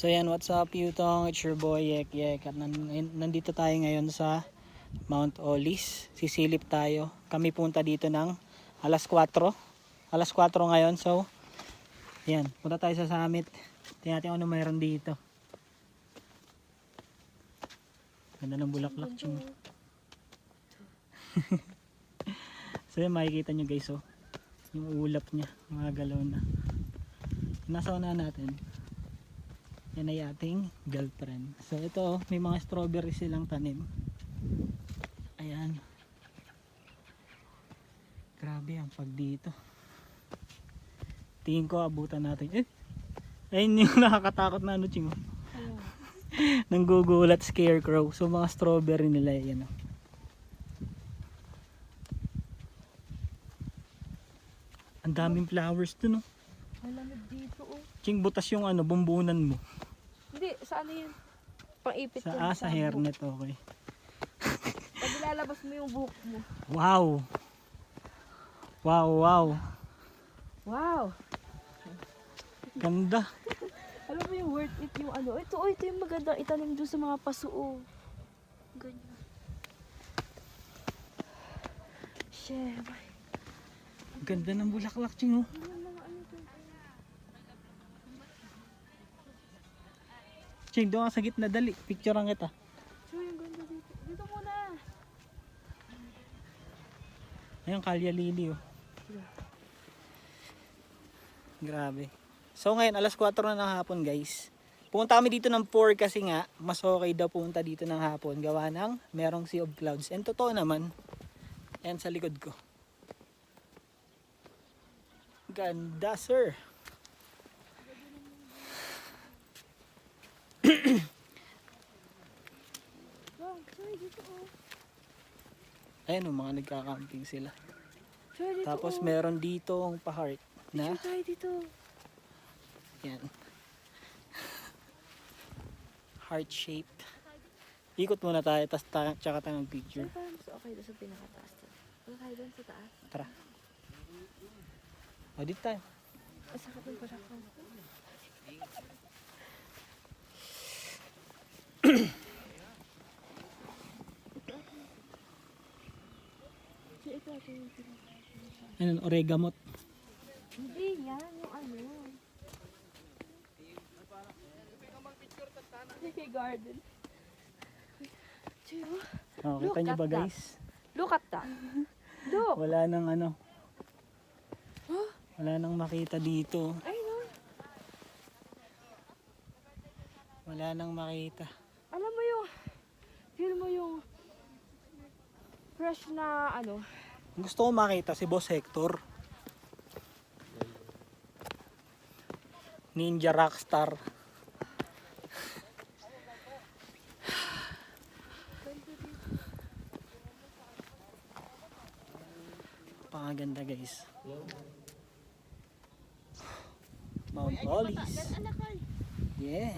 So yan, what's up Yutong? It's your boy Yek Yek. At nan- nandito tayo ngayon sa Mount Olis. Sisilip tayo. Kami punta dito ng alas 4. Alas 4 ngayon. So, yan. Punta tayo sa summit. Tingnan natin ano mayroon dito. Ganda ng bulaklak. So yan, makikita nyo guys oh. Yung ulap niya. Mga galaw na. Nasa una natin. Yan ay ating girlfriend. So ito, may mga strawberry silang tanim. Ayan. Grabe ang pag dito. Tingin ko abutan natin. Eh, ayun yung nakakatakot na ano ching. oh. Nanggugulat scarecrow. So mga strawberry nila yan. oh. Ang daming flowers dun oh. Oh. Ching butas yung ano, bumbunan mo. Hindi, sa ano yun? Pang-ipit Sa, yun ah, sa hairnet, okay. Pag ilalabas mo yung buhok mo. Wow! Wow, wow. Wow! Ganda. Alam mo yung worth it yung ano. Ito, oh, ito yung magandang itanim doon sa mga pasuo. Ganyan. Shema. Ganda ng bulaklak, ching oh. Yung Ching, doon sa gitna, dali. Picturean kita. So, yung ganda dito. Dito muna. Ayun, kalya lili oh. Grabe. So ngayon, alas 4 na ng hapon guys. Pumunta kami dito ng 4 kasi nga, mas okay daw pumunta dito ng hapon. Gawa ng merong sea of clouds. And totoo naman, yan sa likod ko. Ganda sir. Wow, sorry dito oh. Ayun oh, mga nagka-camping sila. Sorry dito Tapos oh. meron dito ang pa-heart na Picture tayo dito. yan. Heart shape. Ikot muna tayo, tapos ta- tsaka tayo picture. Saan parang mas okay doon sa pinakataas? Wala tayo doon sa taas. Tara. O, dito tayo. Ito yung pinaka- Ayun, oregamot. Hindi, yan yung ano. Sige, garden. Chiyo. O, Look kita nyo at ba that. guys? Look at that. Look. Wala nang ano. Wala nang makita dito. Ay, no. Wala nang makita. Alam mo yung, feel mo yung fresh na ano. Gusto ko makita si Boss Hector. Ninja Rockstar. Pakaganda guys. Mount Olis. Yeah.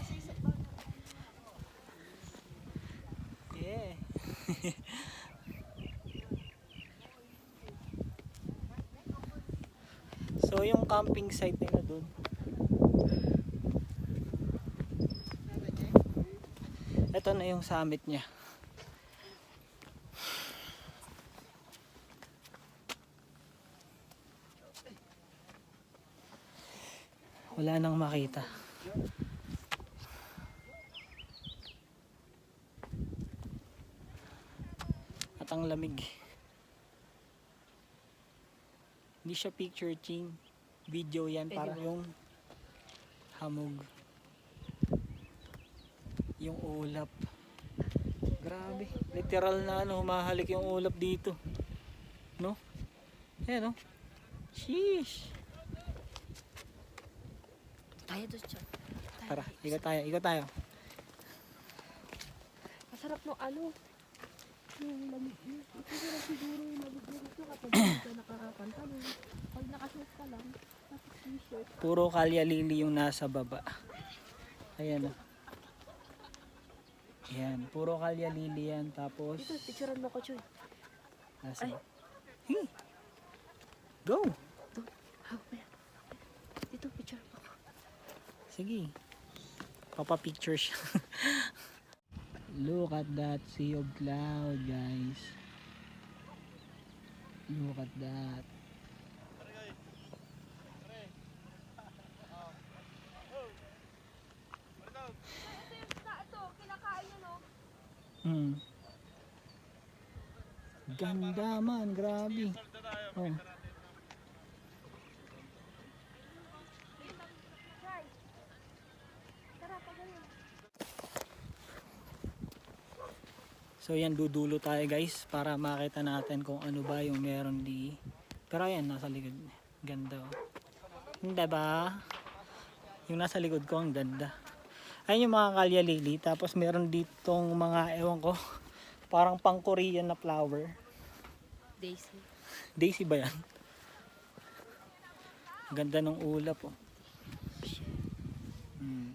So yung camping site nila doon. Ito na yung summit niya. Wala nang makita. At ang lamig. Hindi siya picture ching. Video yan Pwede para yung hamog. Yung ulap. Grabe. Literal na ano, humahalik yung ulap dito. No? Ayan no? Sheesh. Tayo doon siya. Tara, ikot tayo, ikot tayo. Masarap no ano. Yung lamig. yung lamig na dito kapag hindi ka nakakapantalon. Pag nakasuot ka lang, tapos t-shirt. Puro kalya lili yung nasa baba. Ayan o. Ayan, puro kalya lili yan. Tapos, Dito, picturean mo ko, Choy. nasa Ay. Hey. Go! Mo yan. Dito, picture mo ko. Sige. Papa-picture siya. Look at that sea of cloud, guys. Look at that. Na ito, kinakain yun oh. Hmm. Ganda man, grabe. Oh. So yan, dudulo tayo guys para makita natin kung ano ba yung meron di. Pero ayan, nasa likod. Ganda oh. Hindi ba? Yung nasa likod ko, ang ganda. Ayun yung mga kalya lily. Tapos meron ditong mga, ewan ko, parang pang Korean na flower. Daisy. Daisy ba yan? Ganda ng ulap oh. Hmm.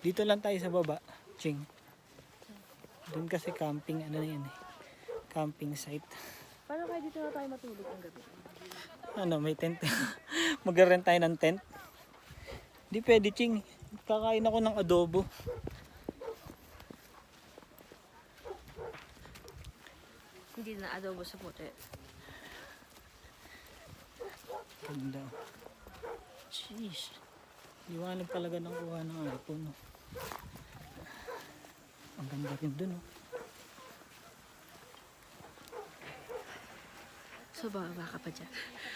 Dito lang tayo sa baba, Ching. Doon kasi camping, ano na yan eh. Camping site. Paano kaya dito na tayo matulog ang gabi? Ano, may tent. Mag-rent tayo ng tent. Di pwede, Ching. Kakain ako ng adobo. Hindi na adobo sa puti. Ganda. Jeez. Liwanag talaga ng kuha ng iPhone. No? Ang ganda rin dun. Oh. So, baba ka pa dyan.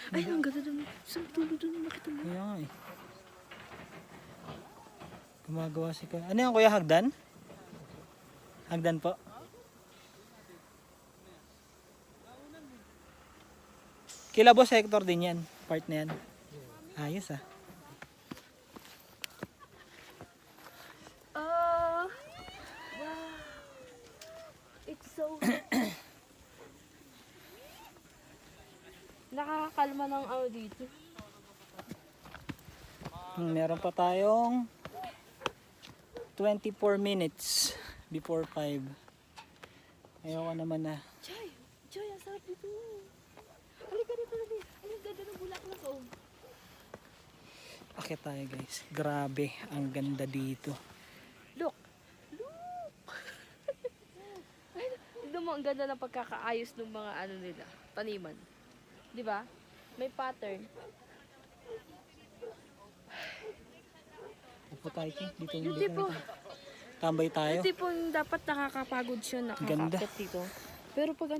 Ay, ang ganda dun. Sa tulo dun, makita mo. Kaya nga eh. Gumagawa si Kuya. Ano yan Kuya Hagdan? Hagdan po? Kila Boss Hector din yan. Part na yan. Ayos ah. Oh, wow. It's so... Nakakakalma ng ano dito. Hmm, Meron pa tayong 24 minutes before 5. Ayoko naman na. Chay! Chay, ang sarap dito. Halika dito, dali. Ang ganda ng bulaklak, oh. Akit tayo guys. Grabe, ang ganda dito. Look! Look! Ay, tignan mo, ang ganda ng pagkakaayos ng mga ano nila, taniman. Di ba? May pattern. Upo tayo, King. Dito Yung yung tipo, Tambay tayo. yung tipong dapat nakakapagod siya Ganda. dito. Pero pag